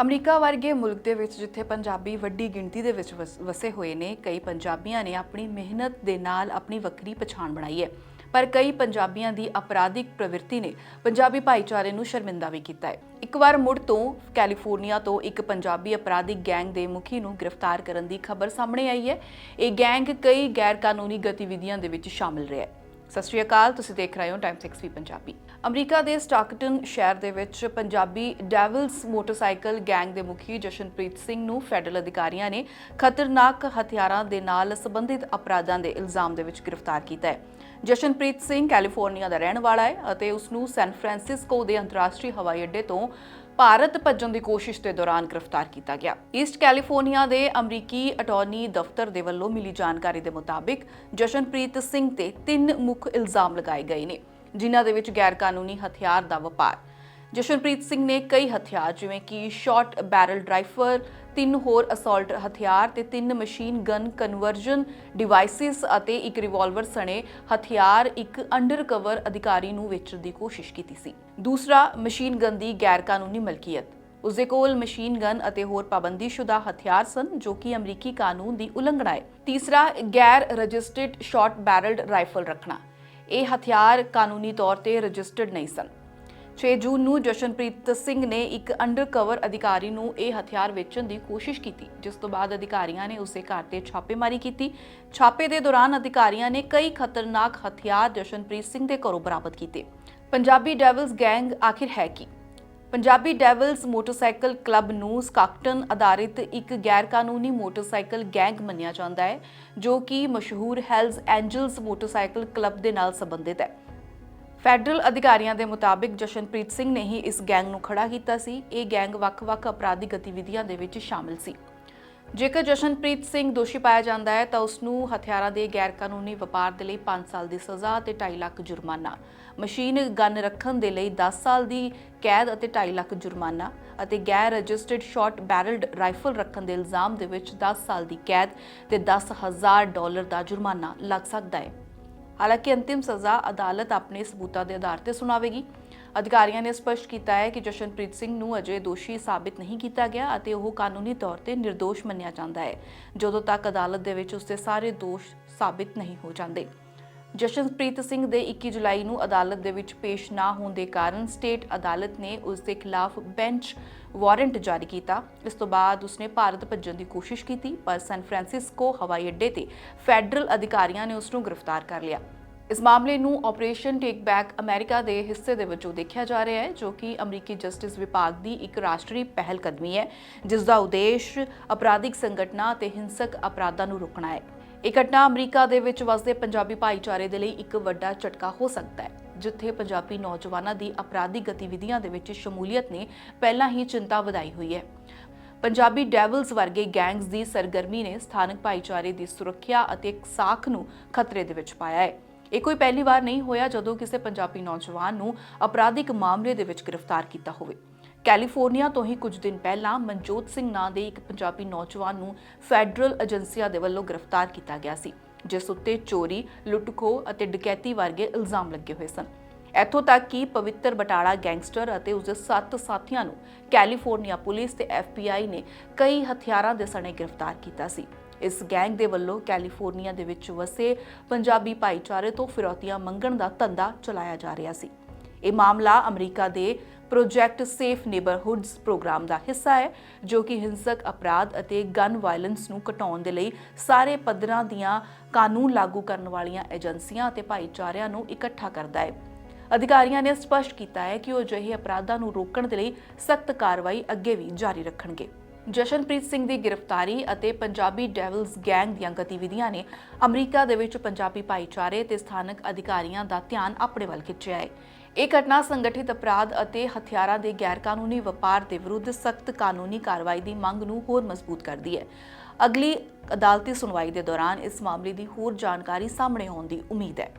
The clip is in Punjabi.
ਅਮਰੀਕਾ ਵਰਗੇ ਮੁਲਕ ਦੇ ਵਿੱਚ ਜਿੱਥੇ ਪੰਜਾਬੀ ਵੱਡੀ ਗਿਣਤੀ ਦੇ ਵਿੱਚ ਵਸ- ਵਸੇ ਹੋਏ ਨੇ, ਕਈ ਪੰਜਾਬੀਆਂ ਨੇ ਆਪਣੀ ਮਿਹਨਤ ਦੇ ਨਾਲ ਆਪਣੀ ਵੱਖਰੀ ਪਛਾਣ ਬਣਾਈ ਹੈ। ਪਰ ਕਈ ਪੰਜਾਬੀਆਂ ਦੀ ਅਪਰਾਧਿਕ ਪ੍ਰਵਿਰਤੀ ਨੇ ਪੰਜਾਬੀ ਭਾਈਚਾਰੇ ਨੂੰ ਸ਼ਰਮਿੰਦਾ ਵੀ ਕੀਤਾ ਹੈ। ਇੱਕ ਵਾਰ ਮੁੜ ਤੋਂ ਕੈਲੀਫੋਰਨੀਆ ਤੋਂ ਇੱਕ ਪੰਜਾਬੀ ਅਪਰਾਧਿਕ ਗੈਂਗ ਦੇ ਮੁਖੀ ਨੂੰ ਗ੍ਰਿਫਤਾਰ ਕਰਨ ਦੀ ਖਬਰ ਸਾਹਮਣੇ ਆਈ ਹੈ। ਇਹ ਗੈਂਗ ਕਈ ਗੈਰ ਕਾਨੂੰਨੀ ਗਤੀਵਿਧੀਆਂ ਦੇ ਵਿੱਚ ਸ਼ਾਮਿਲ ਰਿਹਾ ਹੈ। ਸਤਿ ਸ਼੍ਰੀ ਅਕਾਲ, ਤੁਸੀਂ ਦੇਖ ਰਹੇ ਹੋ ਟਾਈਮ 6 ਪੰਜਾਬੀ। ਅਮਰੀਕਾ ਦੇ ਸਟਾਕਟਨ ਸ਼ਹਿਰ ਦੇ ਵਿੱਚ ਪੰਜਾਬੀ ਡੈਵਲਸ ਮੋਟਰਸਾਈਕਲ ਗੈਂਗ ਦੇ ਮੁਖੀ ਜਸ਼ਨਪ੍ਰੀਤ ਸਿੰਘ ਨੂੰ ਫੈਡਰਲ ਅਧਿਕਾਰੀਆਂ ਨੇ ਖਤਰਨਾਕ ਹਥਿਆਰਾਂ ਦੇ ਨਾਲ ਸੰਬੰਧਿਤ ਅਪਰਾਧਾਂ ਦੇ ਇਲਜ਼ਾਮ ਦੇ ਵਿੱਚ ਗ੍ਰਿਫਤਾਰ ਕੀਤਾ ਹੈ। ਜਸ਼ਨਪ੍ਰੀਤ ਸਿੰਘ ਕੈਲੀਫੋਰਨੀਆ ਦਾ ਰਹਿਣ ਵਾਲਾ ਹੈ ਅਤੇ ਉਸ ਨੂੰ ਸੈਨ ਫਰਾਂਸਿਸਕੋ ਦੇ ਅੰਤਰਰਾਸ਼ਟਰੀ ਹਵਾਈ ਅੱਡੇ ਤੋਂ ਭਾਰਤ ਭੱਜਣ ਦੀ ਕੋਸ਼ਿਸ਼ ਦੇ ਦੌਰਾਨ ਗ੍ਰਿਫਤਾਰ ਕੀਤਾ ਗਿਆ। ਈਸਟ ਕੈਲੀਫੋਰਨੀਆ ਦੇ ਅਮਰੀਕੀ ਅਟਾਰਨੀ ਦਫ਼ਤਰ ਦੇ ਵੱਲੋਂ ਮਿਲੀ ਜਾਣਕਾਰੀ ਦੇ ਮੁਤਾਬਿਕ ਜਸ਼ਨਪ੍ਰੀਤ ਸਿੰਘ ਤੇ ਤਿੰਨ ਮੁੱਖ ਇਲਜ਼ਾਮ ਲਗਾਏ ਗਏ ਨੇ, ਜਿਨ੍ਹਾਂ ਦੇ ਵਿੱਚ ਗੈਰ ਕਾਨੂੰਨੀ ਹਥਿਆਰ ਦਾ ਵਪਾਰ। ਜਸ਼ਨਪ੍ਰੀਤ ਸਿੰਘ ਨੇ ਕਈ ਹਥਿਆਰ, ਜਿਵੇਂ ਕਿ ਸ਼ਾਰਟ ਬੈਰਲ ਰਾਈਫਲ ਤਿੰਨ ਹੋਰ ਅਸਾਲਟ ਹਥਿਆਰ ਤੇ ਤਿੰਨ ਮਸ਼ੀਨ ਗਨ ਕਨਵਰਜਨ ਡਿਵਾਈਸਿਸ ਅਤੇ ਇੱਕ ਰਿਵਾਲਵਰ ਸਣੇ ਹਥਿਆਰ ਇੱਕ ਅੰਡਰਕਵਰ ਅਧਿਕਾਰੀ ਨੂੰ ਵੇਚਣ ਦੀ ਕੋਸ਼ਿਸ਼ ਕੀਤੀ ਸੀ। ਦੂਸਰਾ, ਮਸ਼ੀਨ ਗਨ ਦੀ ਗੈਰ ਕਾਨੂੰਨੀ ਮਲਕੀਅਤ। ਉਸਦੇ ਕੋਲ ਮਸ਼ੀਨ ਗਨ ਅਤੇ ਹੋਰ ਪਾਬੰਦੀਸ਼ੁਦਾ ਹਥਿਆਰ ਸਨ, ਜੋ ਕਿ ਅਮਰੀਕੀ ਕਾਨੂੰਨ ਦੀ ਉਲੰਘਣਾ ਹੈ। ਤੀਸਰਾ, ਗੈਰ ਰਜਿਸਟਰਡ ਸ਼ਾਰਟ ਬੈਰਲਡ ਰਾਈਫਲ ਰੱਖਣਾ। ਇਹ ਹਥਿਆਰ ਕਾਨੂੰਨੀ ਤੌਰ ਤੇ ਰਜਿਸਟਰਡ ਨਹੀਂ ਸਨ। 6 ਜੂਨ ਨੂੰ ਜਸ਼ਨਪ੍ਰੀਤ ਸਿੰਘ ਨੇ ਇੱਕ ਅੰਡਰਕਵਰ ਅਧਿਕਾਰੀ ਨੂੰ ਇਹ ਹਥਿਆਰ ਵੇਚਣ ਦੀ ਕੋਸ਼ਿਸ਼ ਕੀਤੀ, ਜਿਸ ਤੋਂ ਬਾਅਦ ਅਧਿਕਾਰੀਆਂ ਨੇ ਉਸੇ ਘਰ ਤੇ ਛਾਪੇਮਾਰੀ ਕੀਤੀ। ਛਾਪੇ ਦੇ ਦੌਰਾਨ ਅਧਿਕਾਰੀਆਂ ਨੇ ਕਈ ਖਤਰਨਾਕ ਹਥਿਆਰ ਜਸ਼ਨਪ੍ਰੀਤ ਸਿੰਘ ਦੇ ਘਰੋਂ ਬਰਾਮਦ ਕੀਤੇ। ਪੰਜਾਬੀ ਡੈਵਲਸ ਗੈਂਗ ਆਖਿਰ ਹੈ ਕੀ? ਪੰਜਾਬੀ ਡੈਵਲਸ ਮੋਟਰਸਾਈਕਲ ਕਲੱਬ ਨੂੰ ਸਕਾਕਟਨ ਆਧਾਰਿਤ ਇੱਕ ਗੈਰ ਕਾਨੂੰਨੀ ਮੋਟਰਸਾਈਕਲ ਗੈਂਗ ਮੰਨਿਆ ਜਾਂਦਾ ਹੈ, ਜੋ ਕਿ ਮਸ਼ਹੂਰ ਹੈਲਜ਼ ਐਂਜਲਸ ਮੋਟਰਸਾਈਕਲ ਕਲੱਬ ਦੇ ਨਾਲ ਸੰਬੰਧਿਤ ਹੈ। ਫੈਡਰਲ ਅਧਿਕਾਰੀਆਂ ਦੇ ਮੁਤਾਬਿਕ ਜਸ਼ਨਪ੍ਰੀਤ ਸਿੰਘ ਨੇ ਹੀ ਇਸ ਗੈਂਗ ਨੂੰ ਖੜਾ ਕੀਤਾ ਸੀ। ਇਹ ਗੈਂਗ ਵੱਖ-ਵੱਖ ਅਪਰਾਧਿਕ ਗਤੀਵਿਧੀਆਂ ਦੇ ਵਿੱਚ ਸ਼ਾਮਿਲ ਸੀ। ਜੇਕਰ ਜਸ਼ਨਪ੍ਰੀਤ ਸਿੰਘ ਦੋਸ਼ੀ ਪਾਇਆ ਜਾਂਦਾ ਹੈ, ਤਾਂ ਉਸ ਨੂੰ ਹਥਿਆਰਾਂ ਦੇ ਗੈਰ ਕਾਨੂੰਨੀ ਵਪਾਰ ਦੇ ਲਈ 5 ਸਾਲ ਦੀ ਸਜ਼ਾ ਅਤੇ 2.5 ਲੱਖ ਜੁਰਮਾਨਾ, ਮਸ਼ੀਨ ਗਨ ਰੱਖਣ ਦੇ ਲਈ 10 ਸਾਲ ਦੀ ਕੈਦ ਅਤੇ 2.5 ਲੱਖ ਜੁਰਮਾਨਾ ਅਤੇ ਗੈਰ ਰਜਿਸਟਰਡ ਸ਼ਾਰਟ ਬੈਰਲਡ ਰਾਈਫਲ ਰੱਖਣ ਦੇ ਇਲਜ਼ਾਮ ਦੇ ਵਿੱਚ 10 ਸਾਲ ਦੀ ਕੈਦ ਤੇ 10000 ਡਾਲਰ ਦਾ ਜੁਰਮਾਨਾ ਲੱਗ ਸਕਦਾ ਹੈ। ਹਾਲਾਂਕਿ ਅੰਤਿਮ ਸਜ਼ਾ ਅਦਾਲਤ ਆਪਣੇ ਸਬੂਤਾਂ ਦੇ ਆਧਾਰ ਤੇ ਸੁਣਾਵੇਗੀ। ਅਧਿਕਾਰੀਆਂ ਨੇ ਸਪਸ਼ਟ ਕੀਤਾ ਹੈ ਕਿ ਜਸ਼ਨਪ੍ਰੀਤ ਸਿੰਘ ਨੂੰ ਅਜੇ ਦੋਸ਼ੀ ਸਾਬਿਤ ਨਹੀਂ ਕੀਤਾ ਗਿਆ ਅਤੇ ਉਹ ਕਾਨੂੰਨੀ ਤੌਰ ਤੇ નિર્ਦੋਸ਼ ਮੰਨਿਆ ਜਾਂਦਾ ਹੈ। ਜਦੋਂ ਤੱਕ ਅਦਾਲਤ ਦੇ ਵਿੱਚ ਉਸਦੇ ਸਾਰੇ ਦੋਸ਼ ਸਾਬਿਤ ਨਹੀਂ ਹੋ ਜਾਂਦੇ। ਜਸ਼ਨਪ੍ਰੀਤ ਸਿੰਘ ਦੇ 21 ਜੁਲਾਈ ਨੂੰ ਅਦਾਲਤ ਦੇ ਵਿੱਚ ਪੇਸ਼ ਨਾ ਹੋਣ ਦੇ ਕਾਰਨ ਸਟੇਟ ਅਦਾਲਤ ਨੇ ਉਸ ਦੇ ਖਿਲਾਫ ਬੈਂਚ ਵਾਰੰਟ ਜਾਰੀ ਕੀਤਾ। ਇਸ ਤੋਂ ਬਾਅਦ ਉਸਨੇ ਭਾਰਤ ਭੱਜਣ ਦੀ ਕੋਸ਼ਿਸ਼ ਕੀਤੀ, ਪਰ ਸੈਨ ਫਰਾਂਸਿਸਕੋ ਹਵਾਈ ਅੱਡੇ ਤੇ ਫੈਡਰਲ ਅਧਿਕਾਰੀਆਂ ਨੇ ਉਸ ਨੂੰ ਗ੍ਰਿਫਤਾਰ ਕਰ ਲਿਆ। ਇਸ ਮਾਮਲੇ ਨੂੰ ਆਪਰੇਸ਼ਨ ਟੇਕ ਬੈਕ ਅਮਰੀਕਾ ਦੇ ਹਿੱਸੇ ਦੇ ਵਜੋਂ ਦੇਖਿਆ ਜਾ ਰਿਹਾ ਹੈ, ਜੋ ਕਿ ਅਮਰੀਕੀ ਜਸਟਿਸ ਵਿਭਾਗ ਦੀ ਇੱਕ ਰਾਸ਼ਟਰੀ ਪਹਿਲ ਕਦਮੀ ਹੈ ਜਿਸ ਦਾ ਉਦੇਸ਼ ਅਪਰਾਧਿਕ ਸੰਗਠਨਾਂ ਅਤੇ ਹਿੰਸਕ ਅਪਰਾਧਾਂ ਨੂੰ ਰੋਕਣਾ ਹੈ। ਇਹ ਘਟਨਾ ਅਮਰੀਕਾ ਦੇ ਵਿੱਚ ਵਸਦੇ ਪੰਜਾਬੀ ਭਾਈਚਾਰੇ ਦੇ ਲਈ ਇੱਕ ਵੱਡਾ ਝਟਕਾ ਹੋ ਸਕਦਾ ਹੈ, ਜਿੱਥੇ ਪੰਜਾਬੀ ਨੌਜਵਾਨਾਂ ਦੀ ਅਪਰਾਧਿਕ ਗਤੀਵਿਧੀਆਂ ਦੇ ਵਿੱਚ ਸ਼ਮੂਲੀਅਤ ਨੇ ਪਹਿਲਾਂ ਹੀ ਚਿੰਤਾ ਵਧਾਈ ਹੋਈ ਹੈ। ਪੰਜਾਬੀ ਡੈਵਲਸ ਵਰਗੇ ਗੈਂਗਸ ਦੀ ਸਰਗਰਮੀ ਨੇ ਸਥਾਨਕ ਭਾਈਚਾਰੇ ਦੀ ਸੁਰੱਖਿਆ ਅਤੇ ਸਾਖ ਨੂੰ ਖਤਰੇ ਦੇ ਵਿੱਚ ਪਾਇਆ ਹੈ। ਇਹ ਕੋਈ ਪਹਿਲੀ ਵਾਰ ਨਹੀਂ ਹੋਇਆ ਜਦੋਂ ਕਿਸੇ ਪੰਜਾਬੀ ਨੌਜਵਾਨ ਨੂੰ ਅਪਰਾਧਿਕ ਮਾਮਲੇ ਦੇ ਵਿੱਚ ਗ੍ਰਿਫਤਾਰ ਕੀਤਾ ਹੋਵੇ। ਕੈਲੀਫੋਰਨੀਆ ਤੋਂ ਹੀ ਕੁਝ ਦਿਨ ਪਹਿਲਾਂ ਮਨਜੋਤ ਸਿੰਘ ਨਾਂ ਦੇ ਇੱਕ ਪੰਜਾਬੀ ਨੌਜਵਾਨ ਨੂੰ ਫੈਡਰਲ ਏਜੰਸੀਆਂ ਦੇ ਵੱਲੋਂ ਗ੍ਰਿਫਤਾਰ ਕੀਤਾ ਗਿਆ ਸੀ, ਜਿਸ ਉੱਤੇ ਚੋਰੀ, ਲੁੱਟਖੋ ਅਤੇ ਡਕੈਤੀ ਵਰਗੇ ਇਲਜ਼ਾਮ ਲੱਗੇ ਹੋਏ ਸਨ। ਇੱਥੋਂ ਤੱਕ ਕਿ ਪਵਿੱਤਰ ਬਟਾਲਾ ਗੈਂਗਸਟਰ ਅਤੇ ਉਸਦੇ ਸੱਤ ਸਾਥੀਆਂ ਨੂੰ ਕੈਲੀਫੋਰਨੀਆ ਪੁਲਿਸ ਤੇ ਐਫਬੀਆਈ ਨੇ ਕਈ ਹਥਿਆਰਾਂ ਦੇ ਸਣੇ ਗ੍ਰਿਫਤਾਰ ਕੀਤਾ ਸੀ। ਇਸ ਗੈਂਗ ਦੇ ਵੱਲੋਂ ਕੈਲੀਫੋਰਨੀਆ ਦੇ ਵਿੱਚ ਵਸੇ ਪੰਜਾਬੀ ਭਾਈਚਾਰੇ ਤੋਂ ਫਿਰੌਤੀਆਂ ਮੰਗਣ ਦਾ ਧੰਦਾ ਚਲਾਇਆ ਜਾ ਰਿਹਾ ਸੀ। ਇਹ ਮਾਮਲਾ ਅਮਰੀਕਾ ਦੇ ਪ੍ਰੋਜੈਕਟ ਸੇਫ ਨੇਬਰਹੁੱਡਸ ਪ੍ਰੋਗਰਾਮ ਦਾ ਹਿੱਸਾ ਹੈ, ਜੋ ਕਿ ਹਿੰਸਕ ਅਪਰਾਧ ਅਤੇ ਗਨ ਵਾਇਲੈਂਸ ਨੂੰ ਘਟਾਉਣ ਦੇ ਲਈ ਸਾਰੇ ਪੱਧਰਾਂ ਦੀਆਂ ਕਾਨੂੰਨ ਲਾਗੂ ਕਰਨ ਵਾਲੀਆਂ ਏਜੰਸੀਆਂ ਅਤੇ ਭਾਈਚਾਰਿਆਂ ਨੂੰ ਇਕੱਠਾ ਕਰਦਾ ਹੈ। ਅਧਿਕਾਰੀਆਂ ਨੇ ਸਪਸ਼ਟ ਕੀਤਾ ਹੈ ਕਿ ਉਹ ਅਜਿਹੇ ਅਪਰਾਧਾਂ ਨੂੰ ਰੋਕਣ ਦੇ ਲਈ ਸਖਤ ਕਾਰਵਾਈ ਅੱਗੇ ਵੀ ਜਾਰੀ ਰੱਖਣਗੇ। ਜਸ਼ਨਪ੍ਰੀਤ ਸਿੰਘ ਦੀ ਗ੍ਰਿਫਤਾਰੀ ਅਤੇ ਪੰਜਾਬੀ ਡੈਵਲਸ ਗੈਂਗ ਦੀਆਂ ਗਤੀਵਿਧੀਆਂ ਨੇ ਅਮਰੀਕਾ ਦੇ ਵਿੱਚ ਪੰਜਾਬੀ ਭਾਈਚਾਰੇ ਤੇ ਸਥਾਨਕ ਅਧਿਕਾਰੀਆਂ ਦਾ ਧਿਆਨ ਆਪਣੇ ਵੱਲ ਖਿੱਚਿਆ ਹੈ। ਇਹ ਘਟਨਾ ਸੰਗਠਿਤ ਅਪਰਾਧ ਅਤੇ ਹਥਿਆਰਾਂ ਦੇ ਗੈਰਕਾਨੂੰਨੀ ਵਪਾਰ ਦੇ ਵਿਰੁੱਧ ਸਖਤ ਕਾਨੂੰਨੀ ਕਾਰਵਾਈ ਦੀ ਮੰਗ ਨੂੰ ਹੋਰ ਮਜ਼ਬੂਤ ਕਰਦੀ ਹੈ। ਅਗਲੀ ਅਦਾਲਤੀ ਸੁਣਵਾਈ ਦੇ ਦੌਰਾਨ ਇਸ ਮਾਮਲੇ ਦੀ ਹੋਰ ਜਾਣਕਾਰੀ ਸਾਹਮਣੇ ਆਉਣ ਦੀ ਉਮੀਦ ਹੈ।